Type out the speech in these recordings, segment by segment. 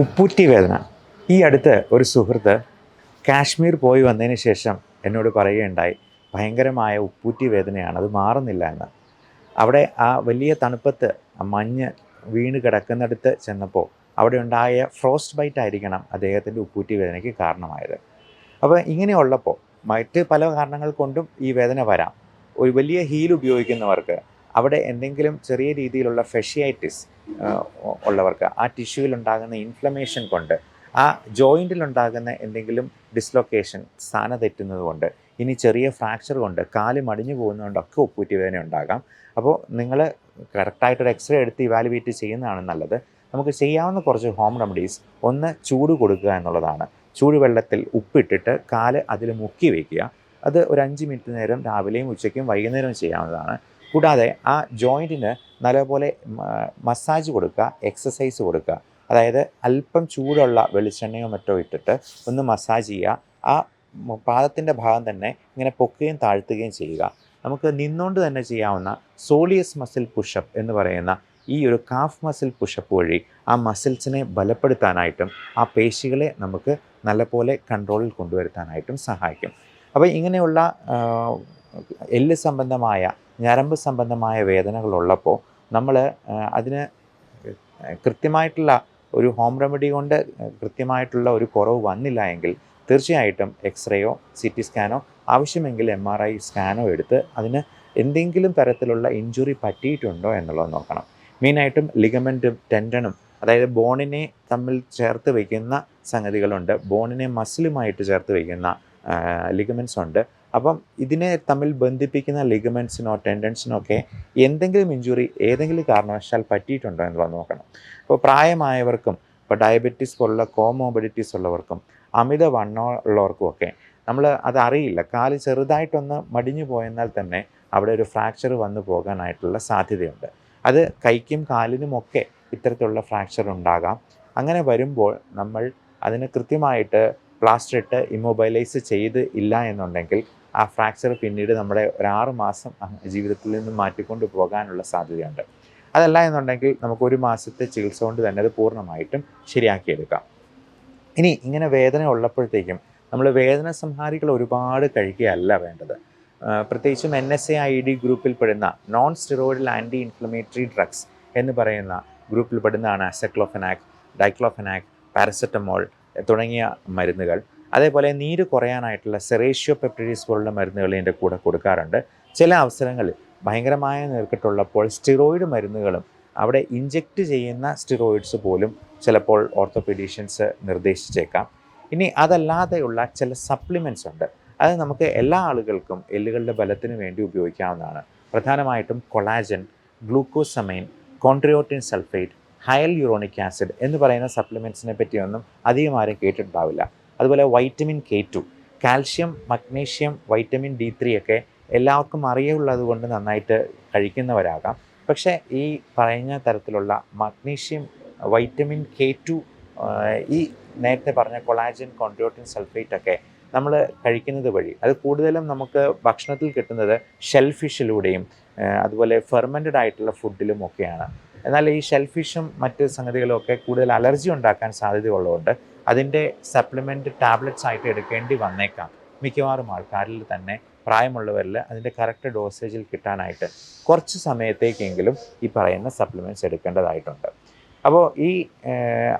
ഉപ്പൂറ്റി വേദന. ഈ അടുത്ത് ഒരു സുഹൃത്ത് കാശ്മീർ പോയി വന്നതിന് ശേഷം എന്നോട് പറയുകയുണ്ടായി ഭയങ്കരമായ ഉപ്പൂറ്റി വേദനയാണ് അത് മാറുന്നില്ല എന്ന്. അവിടെ ആ വലിയ തണുപ്പത്ത് മഞ്ഞ് വീണ് കിടക്കുന്നിടത്ത് ചെന്നപ്പോൾ അവിടെ ഉണ്ടായ ഫ്രോസ്റ്റ് ബൈറ്റ് ആയിരിക്കണം അദ്ദേഹത്തിന്റെ ഉപ്പൂറ്റി വേദനയ്ക്ക് കാരണമായത്. അപ്പോൾ ഇങ്ങനെയുള്ളപ്പോൾ മറ്റ് പല കാരണങ്ങൾ കൊണ്ടും ഈ വേദന വരാം. ഒരു വലിയ ഹീൽ ഉപയോഗിക്കുന്നവർക്ക് അവിടെ എന്തെങ്കിലും ചെറിയ രീതിയിലുള്ള ഫെഷിയൈറ്റിസ് ഉള്ളവർക്ക് ആ ടിഷ്യൂവിലുണ്ടാകുന്ന ഇൻഫ്ലമേഷൻ കൊണ്ട് ആ ജോയിന്റിലുണ്ടാകുന്ന എന്തെങ്കിലും ഡിസ്ലൊക്കേഷൻ സ്ഥാന തെറ്റുന്നത് കൊണ്ട് ഇനി ചെറിയ ഫ്രാക്ചർ കൊണ്ട് കാൽ മടിഞ്ഞു പോകുന്നതുകൊണ്ടൊക്കെ ഒപ്പൂറ്റി വേദന ഉണ്ടാകാം. അപ്പോൾ നിങ്ങൾ കറക്റ്റായിട്ടൊരു എക്സ്റേ എടുത്ത് ഇവാലുവേറ്റ് ചെയ്യുന്നതാണ് നല്ലത്. നമുക്ക് ചെയ്യാവുന്ന കുറച്ച് ഹോം റെമഡീസ് ഒന്ന് ചൂട് കൊടുക്കുക എന്നുള്ളതാണ്. ചൂടുവെള്ളത്തിൽ ഉപ്പിട്ടിട്ട് കാൽ അതിൽ മുക്കി വയ്ക്കുക അത് ഒരു അഞ്ച് മിനിറ്റ് നേരം രാവിലെയും ഉച്ചയ്ക്കും വൈകുന്നേരവും ചെയ്യാവുന്നതാണ്. കൂടാതെ ആ ജോയിന്റിന് നല്ലപോലെ മസാജ് കൊടുക്കുക എക്സസൈസ് കൊടുക്കുക. അതായത് അല്പം ചൂടുള്ള വെളിച്ചെണ്ണയോ മറ്റോ ഇട്ടിട്ട് ഒന്ന് മസാജ് ചെയ്യുക. ആ പാദത്തിന്റെ ഭാഗം തന്നെ ഇങ്ങനെ പൊക്കുകയും താഴ്ത്തുകയും ചെയ്യുക. നമുക്ക് നിന്നുകൊണ്ട് തന്നെ ചെയ്യാവുന്ന സോളിയസ് മസിൽ പുഷപ്പ് എന്ന് പറയുന്ന ഈ ഒരു കാഫ് മസിൽ പുഷപ്പ് വഴി ആ മസിൽസിനെ ബലപ്പെടുത്താനായിട്ടും ആ പേശികളെ നമുക്ക് നല്ലപോലെ കൺട്രോളിൽ കൊണ്ടുവരുത്താനായിട്ടും സഹായിക്കും. അപ്പോൾ ഇങ്ങനെയുള്ള എല്ല് സംബന്ധമായ ഞരമ്പ് സംബന്ധമായ വേദനകളുള്ളപ്പോൾ നമ്മൾ അതിന് കൃത്യമായിട്ടുള്ള ഒരു ഹോം റെമഡി കൊണ്ട് കൃത്യമായിട്ടുള്ള ഒരു കുറവ് വന്നില്ല എങ്കിൽ തീർച്ചയായിട്ടും എക്സ്റേയോ സി ടി സ്കാനോ ആവശ്യമെങ്കിൽ എം ആർ ഐ സ്കാനോ എടുത്ത് അതിന് എന്തെങ്കിലും തരത്തിലുള്ള ഇഞ്ചുറി പറ്റിയിട്ടുണ്ടോ എന്നുള്ളത് നോക്കണം. മെയിനായിട്ടും ലിഗമെന്റും ടെൻഡനും അതായത് ബോണിനെ തമ്മിൽ ചേർത്ത് വയ്ക്കുന്ന സംഗതികളുണ്ട്. ബോണിനെ മസിലുമായിട്ട് ചേർത്ത് വയ്ക്കുന്ന ലിഗമെൻസ് ഉണ്ട്. അപ്പം ഇതിനെ തമ്മിൽ ബന്ധിപ്പിക്കുന്ന ലിഗമെൻസിനോ ടെൻഡൻസിനോ ഒക്കെ എന്തെങ്കിലും ഇഞ്ചുറി ഏതെങ്കിലും കാരണവശാൽ പറ്റിയിട്ടുണ്ടോ എന്നുള്ളത് നോക്കണം. അപ്പോൾ പ്രായമായവർക്കും ഇപ്പോൾ ഡയബറ്റീസ് പോലുള്ള കോമോബിഡിറ്റീസ് ഉള്ളവർക്കും അമിത വണ്ണോ ഉള്ളവർക്കും ഒക്കെ നമ്മൾ അത് അറിയില്ല. കാൽ ചെറുതായിട്ടൊന്ന് മടിഞ്ഞു പോയെന്നാൽ തന്നെ അവിടെ ഒരു ഫ്രാക്ചർ വന്നു പോകാനായിട്ടുള്ള സാധ്യതയുണ്ട്. അത് കൈക്കും കാലിനുമൊക്കെ ഇത്തരത്തിലുള്ള ഫ്രാക്ചർ ഉണ്ടാകാം. അങ്ങനെ വരുമ്പോൾ നമ്മൾ അതിന് കൃത്യമായിട്ട് പ്ലാസ്റ്റർ ഇട്ട് ഇമ്മൊബൈലൈസ് ചെയ്ത് ഇല്ല എന്നുണ്ടെങ്കിൽ ആ ഫ്രാക്ചർ പിന്നീട് നമ്മുടെ ഒരു മാസം ജീവിതത്തിൽ നിന്ന് മാറ്റിക്കൊണ്ട് പോകാനുള്ള സാധ്യതയുണ്ട്. അതല്ല എന്നുണ്ടെങ്കിൽ നമുക്ക് ഒരു മാസത്തെ ചികിത്സ കൊണ്ട് തന്നെ അത് പൂർണമായിട്ടും ശരിയാക്കിയെടുക്കാം. ഇനി ഇങ്ങനെ വേദന ഉള്ളപ്പോഴത്തേക്കും നമ്മൾ വേദന സംഹാരികൾ ഒരുപാട് കഴിക്കുകയല്ല വേണ്ടത്. പ്രത്യേകിച്ചും N S A I D ഗ്രൂപ്പിൽ പെടുന്ന non steroidal anti inflammatory drugs എന്ന് പറയുന്ന ഗ്രൂപ്പിൽ പെടുന്നതാണ് അസക്ലോഫനാക് ഡൈക്ലോഫെനാക് പാരസെറ്റമോൾ തുടങ്ങിയ മരുന്നുകൾ. അതേപോലെ നീര് കുറയാനായിട്ടുള്ള സെറേഷ്യോ പെപ്റ്റിഡീസ് പോലുള്ള മരുന്നുകൾ ഇതിന്റെ കൂടെ കൊടുക്കാറുണ്ട്. ചില അവസരങ്ങളിൽ ഭയങ്കരമായ നീർക്കെട്ടുള്ളപ്പോൾ സ്റ്റിറോയിഡ് മരുന്നുകളും അവിടെ ഇഞ്ചെക്റ്റ് ചെയ്യുന്ന സ്റ്റിറോയിഡ്സ് പോലും ചിലപ്പോൾ ഓർത്തോപീഡീഷ്യൻസ് നിർദ്ദേശിച്ചേക്കാം. ഇനി അതല്ലാതെയുള്ള ചില സപ്ലിമെന്റ്സ് ഉണ്ട്. അത് നമുക്ക് എല്ലാ ആളുകൾക്കും എല്ലുകളുടെ ബലത്തിന് വേണ്ടി ഉപയോഗിക്കാവുന്നതാണ്. പ്രധാനമായിട്ടും collagen glucosamine chondroitin sulphate hyaluronic acid എന്ന് പറയുന്ന സപ്ലിമെന്റ്സിനെ പറ്റിയൊന്നും അധികം ആരും കേട്ടിട്ടുണ്ടാവില്ല. അതുപോലെ vitamin K two calcium magnesium vitamin D three ഒക്കെ എല്ലാവർക്കും അറിയുള്ളത് കൊണ്ട് നന്നായിട്ട് കഴിക്കുന്നവരാകാം. പക്ഷേ ഈ പറയുന്ന തരത്തിലുള്ള മഗ്നീഷ്യം വൈറ്റമിൻ കെ ടു ഈ നേരത്തെ പറഞ്ഞ കൊളാജൻ കോൺട്രോട്ടിൻ സൾഫേറ്റ് ഒക്കെ നമ്മൾ കഴിക്കുന്നത് വഴി അത് കൂടുതലും നമുക്ക് ഭക്ഷണത്തിൽ കിട്ടുന്നത് ഷെൽ ഫിഷിലൂടെയും അതുപോലെ ഫെർമെന്റഡ് ആയിട്ടുള്ള ഫുഡിലും ഒക്കെയാണ്. എന്നാൽ ഈ ഷെൽഫിഷും മറ്റ് സംഗതികളും ഒക്കെ കൂടുതൽ അലർജി ഉണ്ടാക്കാൻ സാധ്യതയുള്ളതുകൊണ്ട് അതിന്റെ സപ്ലിമെന്റ് ടാബ്ലറ്റ്സ് ആയിട്ട് എടുക്കേണ്ടി വന്നേക്കാം. മിക്കവാറും ആൾക്കാരിൽ തന്നെ പ്രായമുള്ളവരിൽ അതിന്റെ കറക്റ്റ് ഡോസേജിൽ കിട്ടാനായിട്ട് കുറച്ച് സമയത്തേക്കെങ്കിലും ഈ പറയുന്ന സപ്ലിമെന്റ്സ് എടുക്കേണ്ടതായിട്ടുണ്ട്. അപ്പോൾ ഈ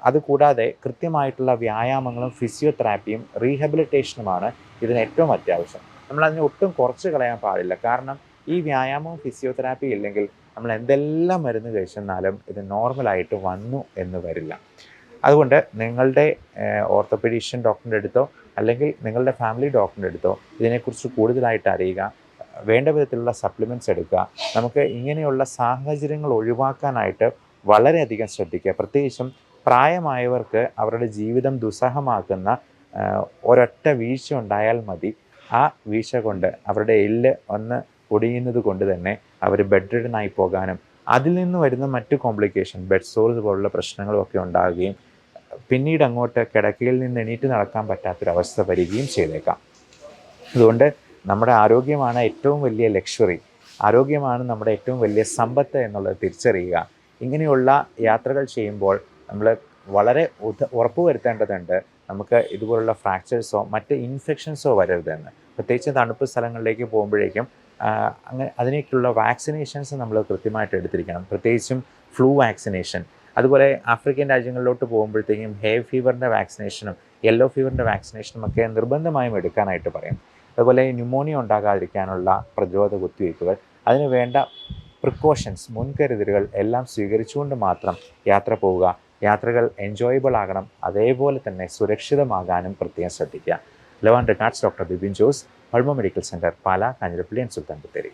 അതുകൂടാതെ കൃത്യമായിട്ടുള്ള വ്യായാമങ്ങളും ഫിസിയോതെറാപ്പിയും റീഹബിലിറ്റേഷനുമാണ് ഇതിന് ഏറ്റവും അത്യാവശ്യം. നമ്മൾ അതിനെ ഒട്ടും കുറച്ച് കളയാൻ പാടില്ല. കാരണം ഈ വ്യായാമവും ഫിസിയോതെറാപ്പിയും ഇല്ലെങ്കിൽ നമ്മൾ എന്തെല്ലാം മരുന്ന് കഴിച്ചെന്നാലും ഇത് നോർമലായിട്ട് വന്നു എന്ന് വരില്ല. അതുകൊണ്ട് നിങ്ങളുടെ ഓർത്തോപെഡീഷ്യൻ ഡോക്ടറിന്റെ അടുത്തോ അല്ലെങ്കിൽ നിങ്ങളുടെ ഫാമിലി ഡോക്ടറിന്റെ അടുത്തോ ഇതിനെക്കുറിച്ച് കൂടുതലായിട്ട് അറിയുക വേണ്ട വിധത്തിലുള്ള സപ്ലിമെന്റ്സ് എടുക്കുക നമുക്ക് ഇങ്ങനെയുള്ള സാഹചര്യങ്ങൾ ഒഴിവാക്കാനായിട്ട് വളരെയധികം ശ്രദ്ധിക്കുക. പ്രത്യേകിച്ചും പ്രായമായവർക്ക് അവരുടെ ജീവിതം ദുസ്സഹമാക്കുന്ന ഒരൊറ്റ വീഴ്ച ഉണ്ടായാൽ മതി. ആ വീഴ്ച കൊണ്ട് അവരുടെ എല്ല് ഒന്ന് ഒടിയുന്നത് കൊണ്ട് തന്നെ അവർ ബെഡ് റിഡനായി പോകാനും അതിൽ നിന്ന് വരുന്ന മറ്റു കോംപ്ലിക്കേഷൻ ബെഡ് സോഴ്സ് പോലുള്ള പ്രശ്നങ്ങളും ഒക്കെ ഉണ്ടാകുകയും പിന്നീട് അങ്ങോട്ട് കിടക്കയിൽ നിന്ന് എണീറ്റ് നടക്കാൻ പറ്റാത്തൊരവസ്ഥ വരികയും ചെയ്തേക്കാം. അതുകൊണ്ട് നമ്മുടെ ആരോഗ്യമാണ് ഏറ്റവും വലിയ ലക്ഷറി ആരോഗ്യമാണ് നമ്മുടെ ഏറ്റവും വലിയ സമ്പത്ത് എന്നുള്ളത് തിരിച്ചറിയുക. ഇങ്ങനെയുള്ള യാത്രകൾ ചെയ്യുമ്പോൾ നമ്മൾ വളരെ ഉറപ്പുവരുത്തേണ്ടതുണ്ട് നമുക്ക് ഇതുപോലുള്ള ഫ്രാക്ചേഴ്സോ മറ്റ് ഇൻഫെക്ഷൻസോ വരരുതെന്ന്. പ്രത്യേകിച്ച് തണുപ്പ് സ്ഥലങ്ങളിലേക്ക് പോകുമ്പോഴേക്കും അങ്ങനെ അതിനേക്കുള്ള വാക്സിനേഷൻസ് നമ്മൾ കൃത്യമായിട്ട് എടുത്തിരിക്കണം. പ്രത്യേകിച്ചും ഫ്ലൂ വാക്സിനേഷൻ. അതുപോലെ ആഫ്രിക്കൻ രാജ്യങ്ങളിലോട്ട് പോകുമ്പോഴത്തേക്കും ഹേ ഫീവറിന്റെ വാക്സിനേഷനും യെല്ലോ ഫീവറിന്റെ വാക്സിനേഷനും ഒക്കെ നിർബന്ധമായും എടുക്കാനായിട്ട് പറയും. അതുപോലെ ന്യൂമോണിയ ഉണ്ടാകാതിരിക്കാനുള്ള പ്രതിരോധ കുത്തിവയ്പ്പുകൾ അതിന് വേണ്ട പ്രിക്കോഷൻസ് മുൻകരുതലുകൾ എല്ലാം സ്വീകരിച്ചുകൊണ്ട് മാത്രം യാത്ര പോവുക. യാത്രകൾ എൻജോയബിൾ ആകണം. അതേപോലെ തന്നെ സുരക്ഷിതമാകാനും പ്രത്യേകം ശ്രദ്ധിക്കുക. ലെവൻ records doctor Bibin Jose പൾമ medical centre Pala Kanjirappally and Sultan Bathery